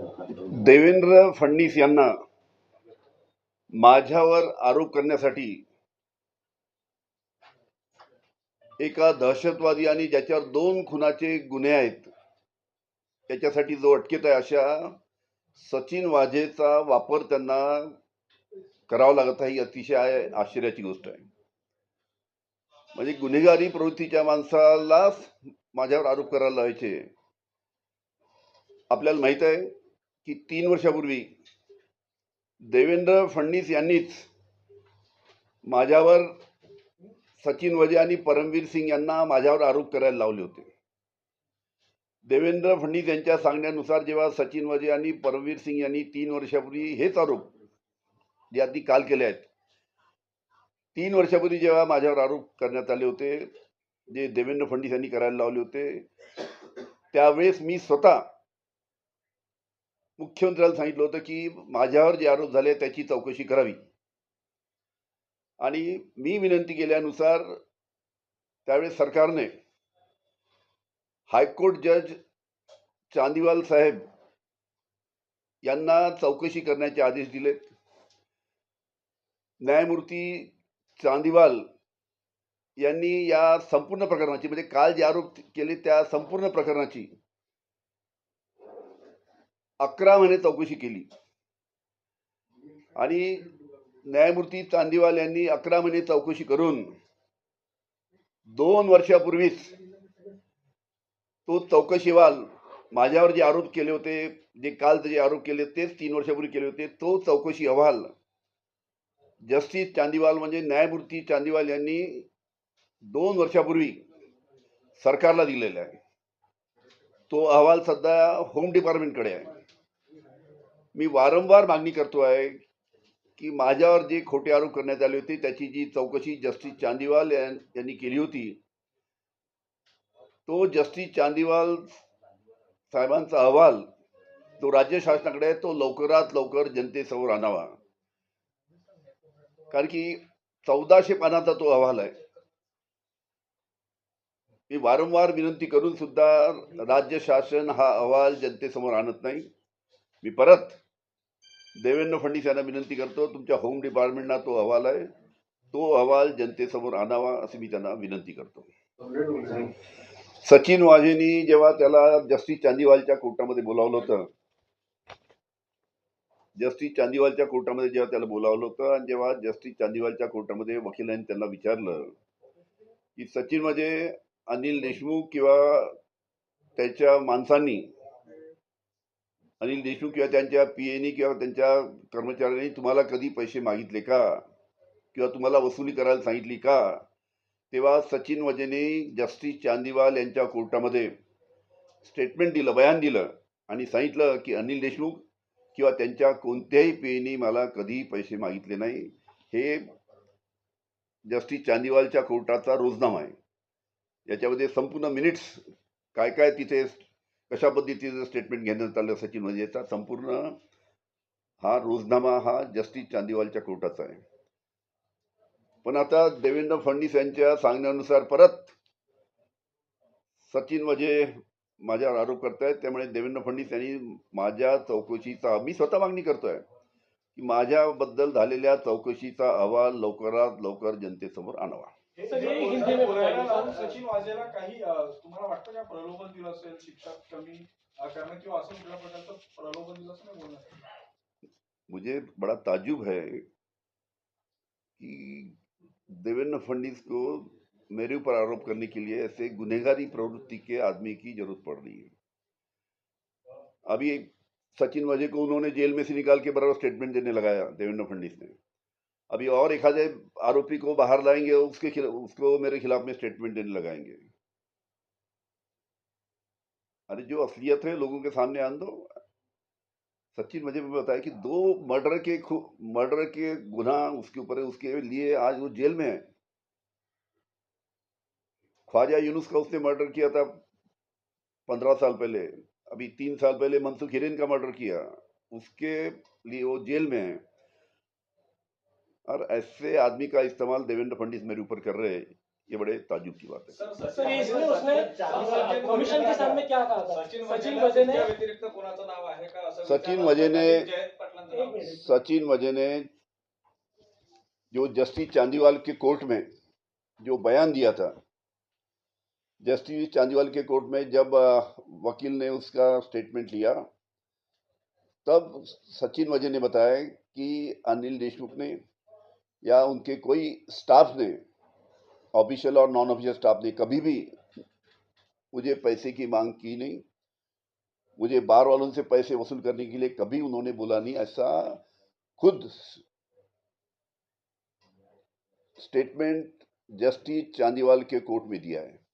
देवेंद्र फडणवीस यांना माझ्यावर आरोप करण्यासाठी एका दहशतवादी आणि ज्याच्यावर दोन खुनाचे गुन्हे आहेत त्याच्यासाठी जो अटकेत आहे अशा सचिन वाझेचा वापर त्यांना करावा लागत आहे ही अतिशय आश्चर्याची गोष्ट आहे. म्हणजे गुन्हेगारी प्रवृत्तीच्या माणसाला माझ्यावर आरोप करायला लावायचे. आपल्याला माहीत आहे की तीन वर्षापूर्वी देवेंद्र फडणीस यांनीच माझ्यावर सचिन वजे आणि परमवीर सिंग यांना माझ्यावर आरोप करायला लावले होते. देवेंद्र फडणीस यांच्या सांगण्यानुसार जेव्हा सचिन वजे आणि परमवीर सिंग यांनी तीन वर्षापूर्वी हेच आरोप जे आधी काल केले आहेत तीन वर्षापूर्वी जेव्हा माझ्यावर आरोप करण्यात आले होते जे देवेंद्र फडणीस यांनी करायला लावले होते त्यावेळेस मी स्वतः मुख्यमंत्र्याला सांगितलं होतं की माझ्यावर जे आरोप झाले त्याची चौकशी करावी. आणि मी विनंती केल्यानुसार त्यावेळेस सरकारने हायकोर्ट जज चांदीवाल साहेब यांना चौकशी करण्याचे आदेश दिलेत. न्यायमूर्ती चांदीवाल यांनी या संपूर्ण प्रकरणाची म्हणजे काल जे आरोप केले त्या संपूर्ण प्रकरणाची अकरा महिने चौकशी केली. आणि न्यायमूर्ती चांदीवाल यांनी अकरा महिने चौकशी करून दोन वर्षापूर्वीच तो चौकशीवाल माझ्यावर जे आरोप केले होते जे काल जे आरोप केले तेच तीन वर्षापूर्वी केले होते तो चौकशी अहवाल जस्टिस चांदीवाल म्हणजे न्यायमूर्ती चांदीवाल यांनी दोन वर्षापूर्वी सरकारला दिलेला आहे. तो अहवाल सध्या होम डिपार्टमेंटकडे आहे. मी वारंवार मागणी करतो आहे की माझ्यावर जे खोटे आरोप करण्यात आले होते त्याची जी चौकशी जस्टिस चांदीवाल यांनी केली होती तो जस्टिस चांदीवाल साहेबांचा अहवाल तो राज्य शासनाकडे आहे तो लवकरात लवकर जनतेसमोर आणावा. कारण की चौदाशे पानाचा तो अहवाल आहे. मी वारंवार विनंती करून सुद्धा राज्य शासन हा अहवाल जनतेसमोर आणत नाही. मी परत देवेंद्र फडणवीस यांना विनंती करतो तुमच्या होम डिपार्टमेंटला तो अहवाल आहे. तो अहवाल जनतेसमोर आणावा अशी मी त्यांना विनंती करतो. सचिन वाझेनी जेव्हा त्याला जस्टिस चांदीवालच्या कोर्टामध्ये बोलावलं होतं जस्टिस चांदीवालच्या कोर्टामध्ये जेव्हा त्याला बोलावलं होतं आणि जेव्हा जस्टिस चांदीवालच्या कोर्टामध्ये वकिलांनी त्यांना विचारलं की सचिन म्हणजे अनिल देशमुख किंवा त्याच्या माणसांनी अनिल देशमुख किंवा त्यांच्या पी एनी किंवा त्यांच्या कर्मचाऱ्यांनी तुम्हाला कधी पैसे मागितले का? किंवा तुम्हाला वसुली करायला सांगितली का? तेव्हा सचिन वजेने जस्टिस चांदीवाल यांच्या कोर्टामध्ये स्टेटमेंट दिलं बयान दिलं आणि सांगितलं की अनिल देशमुख किंवा त्यांच्या कोणत्याही पेनी मला कधी पैसे मागितले नाही. हे जस्टिस चांदीवालच्या कोर्टाचा रोजनामा आहे. याच्यामध्ये संपूर्ण मिनिट्स काय काय तिथे कशा पद्धतीचं स्टेटमेंट घेण्यात आलं सचिन वजेचा संपूर्ण हा रोजनामा हा जस्टिस चांदीवालच्या कोर्टाचा आहे. पण आता देवेंद्र फडणवीस यांच्या सांगण्यानुसार परत सचिन वजे माझ्यावर आरोप करतायत त्यामुळे देवेंद्र फडणवीस यांनी माझ्या चौकशीचा मी स्वतः मागणी करतोय की माझ्याबद्दल झालेल्या चौकशीचा अहवाल लवकरात लवकर जनतेसमोर आणावा. सचिन वाजेला काही तुम्हाला वाटतं का प्रलोभन दिलं असेल शिक्षा कमी करणं किंवा असं कुठल्या प्रकारचं प्रलोभन दिलं असं नाही बोलणार? मुझे बड़ा ताजुब है कि देवेंद्र फडणवीस को मेरे ऊपर आरोप करने के लिए ऐसे गुनहगारी प्रवृत्ति के आदमी की ज़रूरत पड़ रही है। अभी एक सचिन वजे को उन्होंने जेल में से निकाल के बराबर स्टेटमेंट देने लगाया देवेंद्र फडणवीस ने। अभी और एक आधे आरोपी को बाहर लाएँगे, उसके खिलाफ उसको मेरे खिलाफ में स्टेटमेंट देने लगाएँगे। अरे, जो असलियत है, लोगों के सामने आन दो। सचिन मुझे भी बताया कि दो मर्डर के मर्डर के गुना उसके ऊपर है, उसके लिए आज वो जेल में है। ख्वाजा यूनुस का उसने मर्डर किया था पंद्रह साल पहले। अभी तीन साल पहले मनसुख हिरेन का मर्डर किया। उसके लिए वो जेल में है। और ऐसे आदमी का इस्तेमाल देवेंद्र फडणवीस मेरे ऊपर कर रहे हैं ये बड़े ताजुब की बात है। सर सर इसमें उसने सचिन कमीशन के सामने क्या कहा सचिन सचिन वजे ने सचिन वजे ने जो जस्टिस चांदीवाल के कोर्ट में जो बयान दिया था जस्टिस चांदीवाल के कोर्ट में जब वकील ने उसका स्टेटमेंट लिया तब सचिन वजे ने बताया कि अनिल देशमुख ने या उनके कोई स्टाफ ने, ऑफिशियल और नॉन ऑफिशियल स्टाफ ने कभी भी मुझे पैसे की मांग की नहीं। मुझे बार वालों से पैसे वसूल करने के लिए कभी उन्होंने बोला नहीं, ऐसा खुद स्टेटमेंट जस्टिस चांदीवाल के कोर्ट में दिया है।